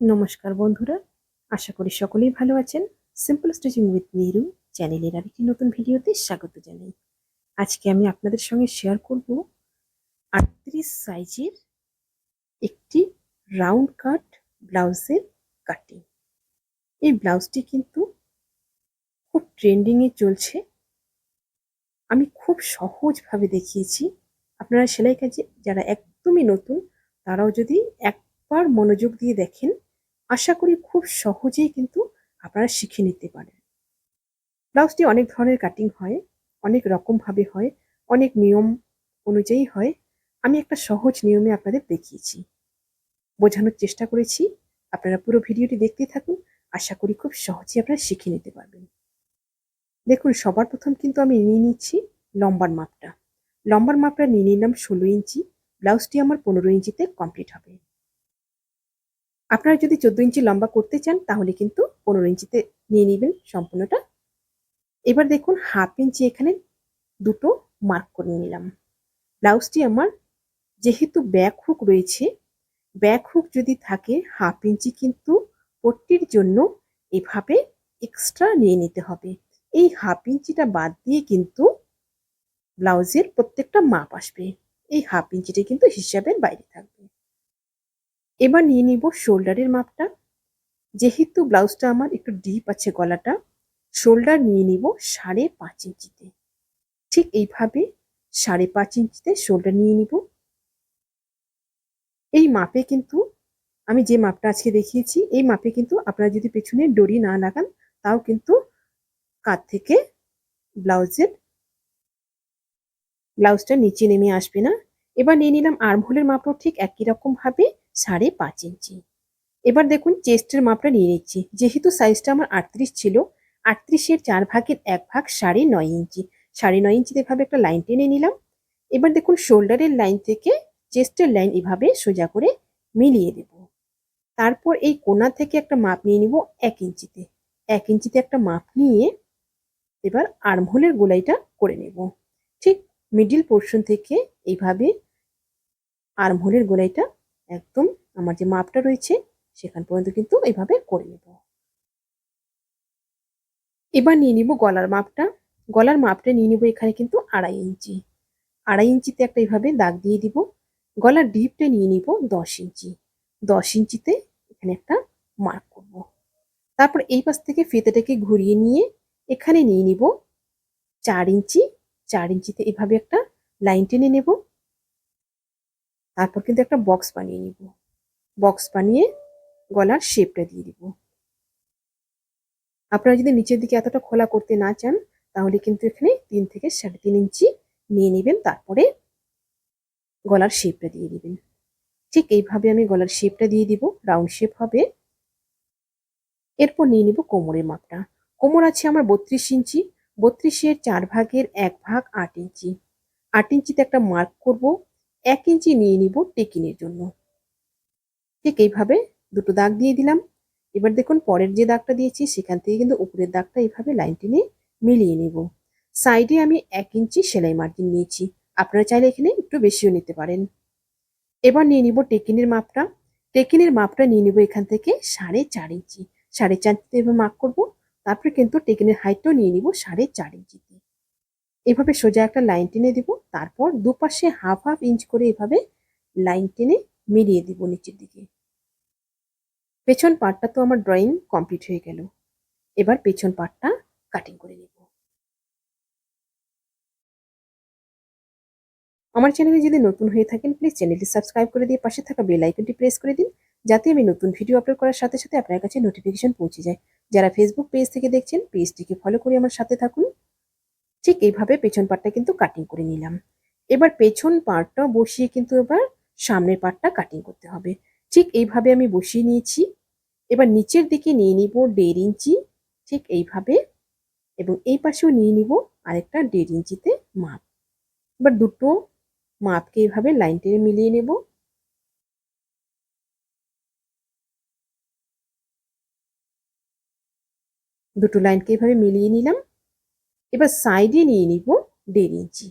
নমস্কার বন্ধুরা, আশা করি সকলেই ভালো আছেন। সিম্পল স্টিচিং উইথ নিরু চ্যানেলের আরেকটি নতুন ভিডিওতে স্বাগত জানাই। আজকে আমি আপনাদের সঙ্গে শেয়ার করব আটত্রিশ সাইজের একটি রাউন্ড কাট ব্লাউজের কাটিং এই ব্লাউজটি কিন্তু খুব ট্রেন্ডিংয়ে চলছে। আমি খুব সহজভাবে দেখিয়েছি। আপনারা সেলাই কাজে যারা একদমই নতুন, তারাও যদি একবার মনোযোগ দিয়ে দেখেন আশা করি খুব সহজেই কিন্তু আপনারা শিখে নিতে পারেন। ব্লাউজটি অনেক ধরনের কাটিং হয়, অনেক রকমভাবে হয়, অনেক নিয়ম অনুযায়ী হয়। আমি একটা সহজ নিয়মে আপনাদের দেখিয়েছি। বোঝানোর চেষ্টা করেছি। আপনারা পুরো ভিডিওটি দেখতে থাকুন। আশা করি খুব সহজেই আপনারা শিখে নিতে পারবেন। দেখুন, সবার প্রথম কিন্তু আমি নিয়ে নিচ্ছি লম্বার মাপটা। লম্বার মাপটা নিয়ে নিলাম ষোলো ইঞ্চি। ব্লাউজটি আমার পনেরো ইঞ্চিতে কমপ্লিট হবে। আপনারা যদি চোদ্দ ইঞ্চি লম্বা করতে চান, তাহলে কিন্তু পনেরো ইঞ্চিতে নিয়ে নেবেন সম্পূর্ণটা। এবার দেখুন, হাফ ইঞ্চি এখানে দুটো মার্ক করে নিলাম। ব্লাউজটি আমার যেহেতু ব্যাক হুক রয়েছে, ব্যাক হুক যদি থাকে, হাফ ইঞ্চি কিন্তু পট্টির জন্য এভাবে এক্সট্রা নিয়ে নিতে হবে। এই হাফ ইঞ্চিটা বাদ দিয়ে কিন্তু ব্লাউজের প্রত্যেকটা মাপ আসবে। এই হাফ ইঞ্চিটা কিন্তু হিসাবের বাইরে থাকবে। এবার নিয়ে নিব শোল্ডারের মাপটা। যেহেতু ব্লাউজটা আমার একটু ডিপ আছে গলাটা, শোল্ডার নিয়ে নিব সাড়ে পাঁচ ইঞ্চিতে। ঠিক এইভাবে সাড়ে পাঁচ ইঞ্চিতে শোল্ডার নিয়ে নিব। এই মাপে কিন্তু আমি যে মাপটা আজকে দেখিয়েছি, এই মাপে কিন্তু আপনারা যদি পেছনে ডরি না লাগান, তাও কিন্তু কাত থেকে ব্লাউজের ব্লাউজটা নিচে নেমে আসবে না। এবার নিয়ে নিলাম আর্মহোলের মাপটাও ঠিক একই রকম ভাবে। সাড়ে পাঁচ ইঞ্চি। এবার দেখুন চেস্টের মাপটা নিয়ে নিচ্ছি। যেহেতু সাইজটা আমার আটত্রিশ ছিল, আটত্রিশের চার ভাগের এক ভাগ সাড়ে নয় ইঞ্চি। সাড়ে নয় ইঞ্চিতে এভাবে একটা লাইন টেনে নিলাম। এবার দেখুন শোল্ডারের লাইন থেকে চেস্টের লাইন এভাবে সোজা করে মিলিয়ে দেব। তারপর এই কোনা থেকে একটা মাপ নিয়ে নিব এক ইঞ্চিতে। এক ইঞ্চিতে একটা মাপ নিয়ে এবার আর্মহোলের গোলাইটা করে নেব। ঠিক মিডিল পোর্শন থেকে এইভাবে আর্মহোলের গোলাইটা একদম আমার যে মাপটা রয়েছে, সেখান পর্যন্ত কিন্তু এইভাবে করে নেব। এবার নিয়ে নিব গলার মাপটা। গলার মাপটা নিয়ে নিব এখানে কিন্তু আড়াই ইঞ্চি। আড়াই ইঞ্চিতে একটা এইভাবে দাগ দিয়ে দিব। গলার ডিপটা নিয়ে নিব দশ ইঞ্চি। দশ ইঞ্চিতে এখানে একটা মার্ক করব। তারপর এই পাশ থেকে ফিতেটাকে ঘুরিয়ে নিয়ে এখানে নিয়ে নিব চার ইঞ্চি। চার ইঞ্চিতে এভাবে একটা লাইন টেনে নেব। তারপর কিন্তু একটা বক্স বানিয়ে নিব। বক্স বানিয়ে গলার শেপটা দিয়ে দিব। আপনারা যদি নিচের দিকে এতটা খোলা করতে না চান, তাহলে কিন্তু এখানে তিন থেকে সাড়ে তিন ইঞ্চি নিয়ে নেবেন, তারপরে গলার শেপটা দিয়ে দিবেন। ঠিক এইভাবে আমি গলার শেপটা দিয়ে দিব রাউন্ড শেপ হবে। এরপর নিয়ে নিব কোমরের মাপটা। কোমর আছে আমার বত্রিশ ইঞ্চি। বত্রিশের চার ভাগের এক ভাগ আট ইঞ্চি। আট ইঞ্চিতে একটা মার্ক করব। এক ইঞ্চি নিয়ে নিব টেকিনের জন্য। ঠিক এইভাবে দুটো দাগ দিয়ে দিলাম। এবার দেখুন পরের যে দাগটা দিয়েছি, সেখান থেকে কিন্তু উপরের দাগটা এইভাবে লাইন টেনে মিলিয়ে নেব। সাইডে আমি এক ইঞ্চি সেলাই মার্জিন নিয়েছি। আপনারা চাইলে এখানে একটু বেশিও নিতে পারেন। এবার নিয়ে নিব টেকিনের মাপটা। টেকিনের মাপটা নিয়ে নিব এখান থেকে সাড়ে চার ইঞ্চি। সাড়ে চার ইঞ্চিতে মার্ক করব। তারপরে কিন্তু টেকিনের হাইটটাও নিয়ে নিব সাড়ে চার ইঞ্চিতে। এভাবে সোজা একটা লাইন টেনে দিব, তারপর দুপাশে হাফ হাফ ইঞ্চ করে এভাবে লাইন টেনে মিলিয়ে দিব নিচের দিকে। পেছন পার্টটা তো আমার ড্রয়িং কমপ্লিট হয়ে গেল। এবার পেছন পার্টটা কাটিং করে নেব। আমার চ্যানেলে যদি নতুন হয়ে থাকেন প্লিজ চ্যানেলটি সাবস্ক্রাইব করে দিয়ে পাশে থাকা বেল আইকনটি প্রেস করে দিন, যাতে আমি নতুন ভিডিও আপলোড করার সাথে সাথে আপনার কাছে নোটিফিকেশন পৌঁছে যায়। যারা ফেসবুক পেজ থেকে দেখছেন পেজটিকে ফলো করে আমার সাথে থাকুন। ঠিক এইভাবে পেছন পার্টটা কিন্তু কাটিং করে নিলাম। এবার পেছন পার্টটা বসিয়ে কিন্তু এবার সামনের পার্টটা কাটিং করতে হবে। ঠিক এইভাবে আমি বসিয়ে নিয়েছি। এবার নিচের দিকে নিয়ে নিব দেড় ইঞ্চি। ঠিক এইভাবে এবং এই পাশেও নিয়ে নিব আরেকটা দেড় ইঞ্চিতে মাপ। এবার দুটো মাপকে এইভাবে লাইন টেনে মিলিয়ে নেব। দুটো লাইনকে এভাবে মিলিয়ে নিলাম। এবার সাইডে নিয়ে নিব দেড় ইঞ্চি।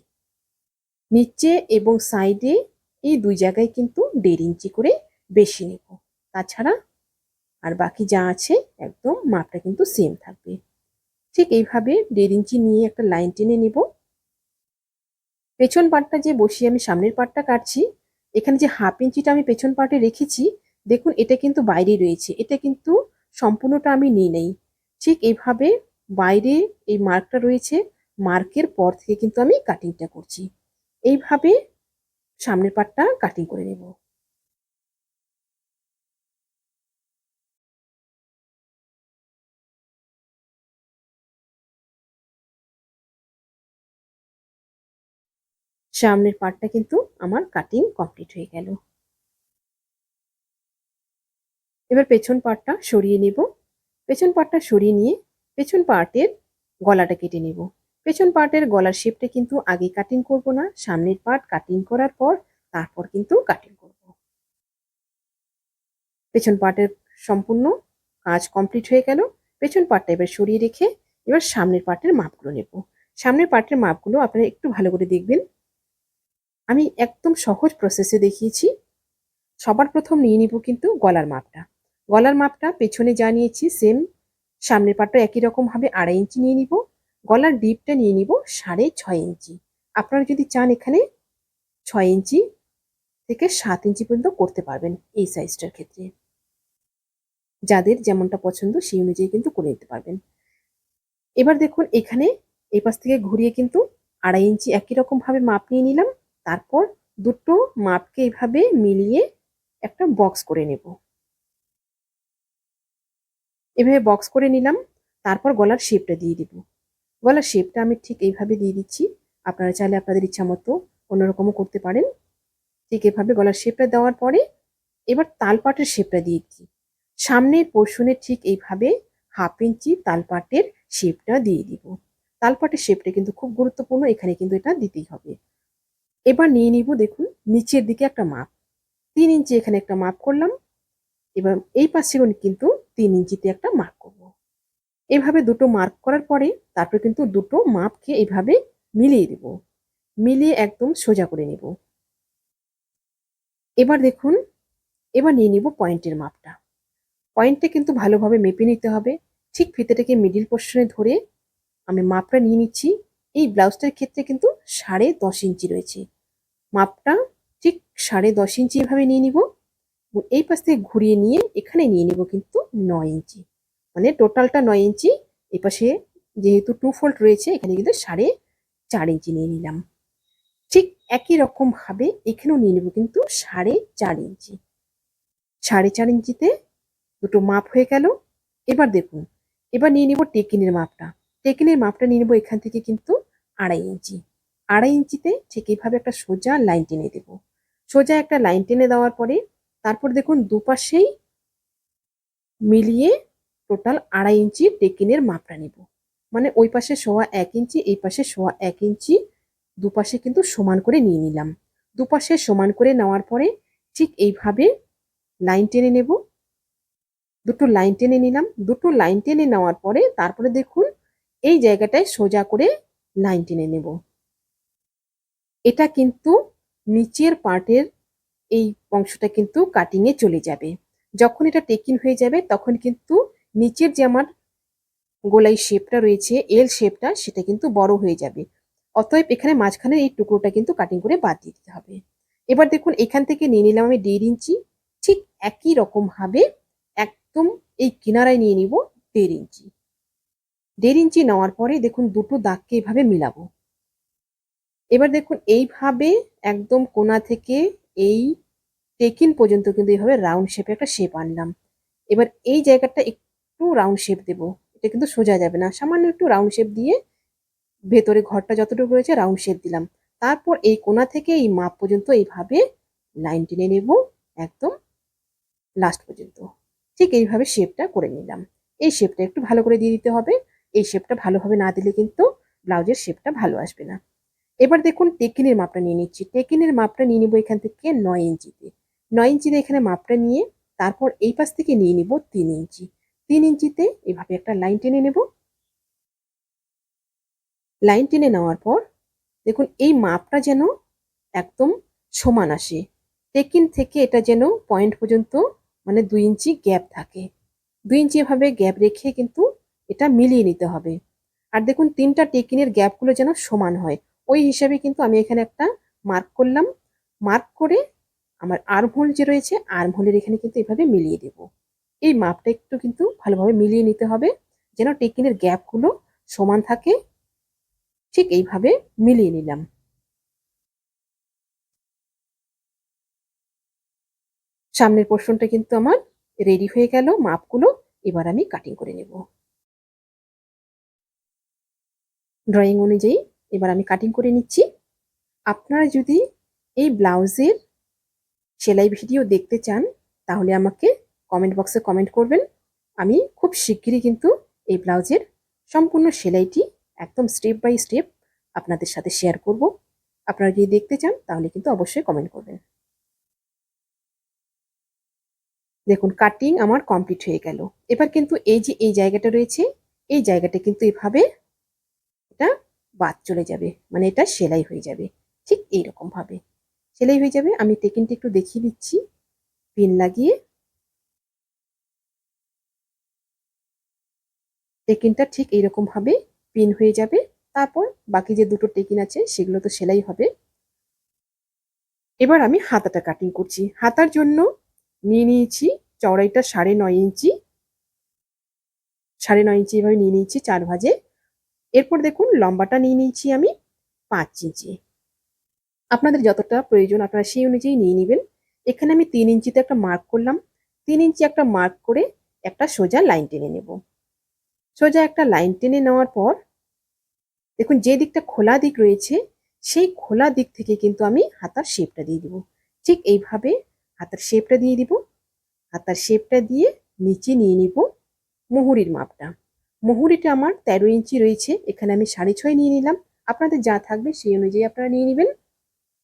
নিচে এবং সাইডে এই দুই জায়গায় কিন্তু দেড় ইঞ্চি করে বেশি নেব। তাছাড়া আর বাকি যা আছে একদম মাপটা কিন্তু সেম থাকবে। ঠিক এইভাবে দেড় ইঞ্চি নিয়ে একটা লাইন টেনে নিব। পেছন পাটটা যে বসিয়ে আমি সামনের পাটটা কাটছি, এখানে যে হাফ ইঞ্চিটা আমি পেছন পাটে রেখেছি, দেখুন এটা কিন্তু বাইরে রয়েছে। এটা কিন্তু সম্পূর্ণটা আমি নিই নেই। ঠিক এইভাবে বাইরে এই মার্কটা রয়েছে, মার্কের পর থেকে কিন্তু আমি কাটিংটা করছি। এইভাবে সামনের পাটটা কাটিং করে নেব। সামনের পাটটা কিন্তু আমার কাটিং কমপ্লিট হয়ে গেল। এবার পেছন পাটটা সরিয়ে নেব। পেছন পাটটা সরিয়ে নিয়ে পেছন পার্টের গলাটা কেটে নেব। পেছন পার্টের গলার শেপটা কিন্তু আগে কাটিং করব না, সামনের পার্ট কাটিং করার পর তারপর কিন্তু কাটিং করব। পেছন পার্টের সম্পূর্ণ কাজ কমপ্লিট হয়ে গেল। পেছন পার্টটা এবার সরিয়ে রেখে এবার সামনের পার্টের মাপগুলো নেব। সামনের পার্টের মাপগুলো আপনারা একটু ভালো করে দেখবেন। আমি একদম সহজ প্রসেসে দেখিয়েছি। সবার প্রথম নিয়ে নিব কিন্তু গলার মাপটা। গলার মাপটা পেছনে যা নিয়েছি সেম সামনের পাটটা একই রকমভাবে আড়াই ইঞ্চি নিয়ে নিব, গলার ডিপটা নিয়ে নিব সাড়ে ছয় ইঞ্চি। আপনারা যদি চান এখানে ছয় ইঞ্চি থেকে সাত ইঞ্চি পর্যন্ত করতে পারবেন এই সাইজটার ক্ষেত্রে। যাদের যেমনটা পছন্দ সেই অনুযায়ী কিন্তু করে নিতে পারবেন। এবার দেখুন এখানে এই পাশ থেকে ঘুরিয়ে কিন্তু আড়াই ইঞ্চি একই রকমভাবে মাপ নিয়ে নিলাম, তারপর দুটো মাপকে এইভাবে মিলিয়ে একটা বক্স করে নেব। এভাবে বক্স করে নিলাম, তারপর গলার শেপটা দিয়ে দিব। গলার শেপটা আমি ঠিক এইভাবে দিয়ে দিচ্ছি, আপনারা চাইলে আপনাদের ইচ্ছা মতো অন্যরকমও করতে পারেন। ঠিক এভাবে গলার শেপটা দেওয়ার পরে, এবার তালপাটের শেপটা দিয়ে দিচ্ছি। সামনের পোর্শনে ঠিক এইভাবে হাফ ইঞ্চি তালপাটের শেপটা দিয়ে দিব। তালপাটের শেপটা কিন্তু খুব গুরুত্বপূর্ণ, এখানে কিন্তু এটা দিতেই হবে। এবার নিয়ে নিব, দেখুন, নিচের দিকে একটা মাপ। তিন ইঞ্চি এখানে একটা মাপ করলাম। এবার এই পাশে কিন্তু তিন ইঞ্চিতে একটা মার্ক করব। এভাবে দুটো মার্ক করার পরে তারপরে কিন্তু দুটো মাপকে এইভাবে মিলিয়ে দেব। মিলিয়ে একদম সোজা করে নেব। এবার দেখুন, এবার নিয়ে নিব পয়েন্টের মাপটা। পয়েন্টটা কিন্তু ভালোভাবে মেপে নিতে হবে। ঠিক ফিতেটাকে মিডিল পোর্শনে ধরে আমি মাপটা নিয়ে নিচ্ছি। এই ব্লাউজটার ক্ষেত্রে কিন্তু সাড়ে দশ ইঞ্চি রয়েছে। মাপটা ঠিক সাড়ে দশ ইঞ্চি এভাবে নিয়ে নিব। এই পাশ থেকে ঘুরিয়ে নিয়ে এখানে নিয়ে নেব কিন্তু নয় ইঞ্চি। মানে টোটালটা নয় ইঞ্চি, এই পাশে যেহেতু টু ফোল্ড রয়েছে, এখানে কিন্তু সাড়ে চার ইঞ্চি নিয়ে নিলাম। ঠিক একই রকম ভাবে এখানেও নিয়ে নেব কিন্তু সাড়ে চার ইঞ্চি। সাড়ে চার ইঞ্চিতে দুটো মাপ হয়ে গেল। এবার দেখুন, এবার নিয়ে নিব টেকিনের মাপটা। টেকিনের মাপটা নিয়ে নেব এখান থেকে কিন্তু আড়াই ইঞ্চি। আড়াই ইঞ্চিতে ঠিক এইভাবে একটা সোজা লাইন টেনে দেব। সোজা একটা লাইন টেনে দেওয়ার পরে তারপর দেখুন দুপাশেই মিলিয়ে টোটাল আড়াই ইঞ্চি টেকিনের মাপটা নিব। মানে ওই পাশে সোয়া এক ইঞ্চি, এই পাশে সোয়া এক ইঞ্চি, দুপাশে কিন্তু সমান করে নিয়ে নিলাম। দুপাশে সমান করে নেওয়ার পরে ঠিক এইভাবে লাইন টেনে নেব। দুটো লাইন টেনে নিলাম। দুটো লাইন টেনে নেওয়ার পরে তারপরে দেখুন এই জায়গাটায় সোজা করে লাইন টেনে নেব। এটা কিন্তু নিচের পার্টের এই অংশটা কিন্তু কাটিংয়ে চলে যাবে। যখন এটা টেকিং হয়ে যাবে, তখন কিন্তু নিচের যে আমার গোলাই শেপটা রয়েছে এল শেপটা সেটা কিন্তু বড় হয়ে যাবে। অতএব এখানে মাঝখানে এই টুকরোটা কিন্তু কাটিং করে বাদ দিয়ে দিতে হবে। এবার দেখুন, এখান থেকে নিয়ে নিলাম আমি দেড় ইঞ্চি। ঠিক একই রকম ভাবে একদম এই কিনারায় নিয়ে নিব দেড় ইঞ্চি। দেড় ইঞ্চি নেওয়ার পরে দেখুন, দুটো দাগকে এইভাবে মিলাবো। এবার দেখুন, এইভাবে একদম কোনা থেকে এই টেকিন পর্যন্ত কিন্তু এইভাবে রাউন্ড শেপে একটা শেপ আনলাম। এবার এই জায়গাটা একটু রাউন্ড শেপ দেব, এটা কিন্তু সোজা যাবে না। সামান্য একটু রাউন্ড শেপ দিয়ে ভেতরে ঘরটা যতটুকু রয়েছে রাউন্ড শেপ দিলাম। তারপর এই কোনা থেকে এই মাপ পর্যন্ত এইভাবে লাইন টেনে নেব, একদম লাস্ট পর্যন্ত। ঠিক এইভাবে শেপটা করে নিলাম। এই শেপটা একটু ভালো করে দিয়ে দিতে হবে। এই শেপটা ভালোভাবে না দিলে কিন্তু ব্লাউজের শেপটা ভালো আসবে না। এবার দেখুন টেকিনের মাপটা নিয়ে নিচ্ছি। টেকিনের মাপটা নিয়ে নিব এখান থেকে নয় ইঞ্চিতে। নয় ইঞ্চিতে এখানে মাপটা নিয়ে তারপর এই পাশ থেকে নিয়ে নিব তিন ইঞ্চি। তিন ইঞ্চিতে এভাবে একটা লাইন টেনে নেব। লাইন টেনে নেওয়ার পর দেখুন এই মাপটা যেন একদম সমান আসে। টেকিন থেকে এটা যেন পয়েন্ট পর্যন্ত মানে দুই ইঞ্চি গ্যাপ থাকে। দুই ইঞ্চি এভাবে গ্যাপ রেখে কিন্তু এটা মিলিয়ে নিতে হবে। আর দেখুন তিনটা টেকিনের গ্যাপগুলো যেন সমান হয়। ওই হিসাবে কিন্তু আমি এখানে একটা মার্ক করলাম। মার্ক করে আমার আর্মহোল যে রয়েছে, আর্মহোলের এখানে কিন্তু এভাবে মিলিয়ে দেব। এই মাপটা একটু কিন্তু ভালোভাবে মিলিয়ে নিতে হবে, যেন টেকিনের গ্যাপগুলো সমান থাকে। ঠিক এইভাবে মিলিয়ে নিলাম। সামনের পোর্শনটা কিন্তু আমার রেডি হয়ে গেল, মাপগুলো এবার আমি কাটিং করে নেব। ড্রয়িং অনুযায়ী এবার আমি কাটিং করে নিচ্ছি। আপনারা যদি এই ব্লাউজের সেলাই ভিডিও দেখতে চান, তাহলে আমাকে কমেন্ট বক্সে কমেন্ট করবেন। আমি খুব শিগগিরই কিন্তু এই ব্লাউজের সম্পূর্ণ সেলাইটি একদম স্টেপ বাই স্টেপ আপনাদের সাথে শেয়ার করব। আপনারা যদি দেখতে চান, তাহলে কিন্তু অবশ্যই কমেন্ট করবেন। দেখুন কাটিং আমার কমপ্লিট হয়ে গেল। এবার কিন্তু এই যে, এই জায়গাটা রয়েছে, এই জায়গাটা কিন্তু এভাবে এটা বাদ চলে যাবে মানে এটা সেলাই হয়ে যাবে, ঠিক এইরকম ভাবে সেলাই হয়ে যাবে। আমি টেকিনটা একটু দেখিয়ে দিচ্ছি। পিন লাগিয়ে। টেকিনটা ঠিক এইরকম ভাবে পিন হয়ে যাবে। তারপর বাকি যে দুটো টেকিন আছে, সেগুলো তো সেলাই হবে। এবার আমি হাতাটা কাটিং করছি। হাতার জন্য নিয়ে নিয়েছি চওড়াইটা সাড়ে নয় ইঞ্চি। সাড়ে নয় ইঞ্চি এভাবে নিয়ে নিয়েছি চার ভাজে। এরপর দেখুন লম্বাটা নিয়ে নিয়েছি আমি পাঁচ ইঞ্চি। আপনাদের যতটা প্রয়োজন আপনারা সেই অনুযায়ী নিয়ে নেবেন। এখানে আমি তিন ইঞ্চিতে একটা মার্ক করলাম। তিন ইঞ্চি একটা মার্ক করে একটা সোজা লাইন টেনে নেব। সোজা একটা লাইন টেনে নেওয়ার পর, দেখুন যে দিকটা খোলা দিক রয়েছে, সেই খোলা দিক থেকে কিন্তু আমি হাতার শেপটা দিয়ে দিব। ঠিক এইভাবে হাতার শেপটা দিয়ে দিব। হাতার শেপটা দিয়ে নিচে নিয়ে নিব মুহুরির মাপটা। মুহুরিটা আমার তেরো ইঞ্চি রয়েছে। এখানে আমি সাড়ে ছয় নিয়ে নিলাম। আপনাদের যা থাকবে সেই অনুযায়ী আপনারা নিয়ে নেবেন।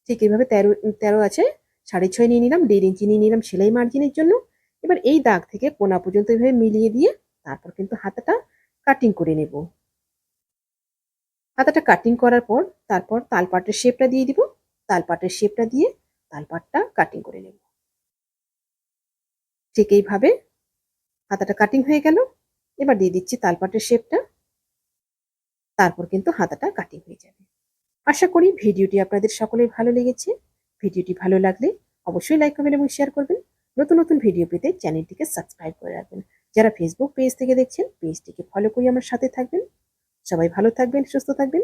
ঠিক এইভাবে তেরো তেরো আছে, সাড়ে ছয় নিয়ে নিলাম, দেড় ইঞ্চি নিয়ে নিলাম সেলাই মার্জিনের জন্য। এবার এই দাগ থেকে কোনা পর্যন্ত এভাবে মিলিয়ে দিয়ে তারপর কিন্তু হাতাটা কাটিং করে নেব। হাতাটা কাটিং করার পর তারপর তালপাটের শেপটা দিয়ে দিব। তালপাটের শেপটা দিয়ে তালপাটটা কাটিং করে নেব। ঠিক এইভাবে হাতাটা কাটিং হয়ে গেল। এবার দিয়ে দিচ্ছি তালপাটের শেপটা তারপর কিন্তু হাতাটা কাটিং হয়ে যাবে। আশা করি ভিডিওটি আপনাদের সকলের ভালো লেগেছে। ভিডিওটি ভালো লাগলে অবশ্যই লাইক করবেন এবং শেয়ার করবেন। নতুন নতুন ভিডিও পেতে চ্যানেলটিকে সাবস্ক্রাইব করে রাখবেন। যারা ফেসবুক পেজ থেকে দেখছেন পেজটিকে ফলো করে আমার সাথে থাকবেন। সবাই ভালো থাকবেন, সুস্থ থাকবেন।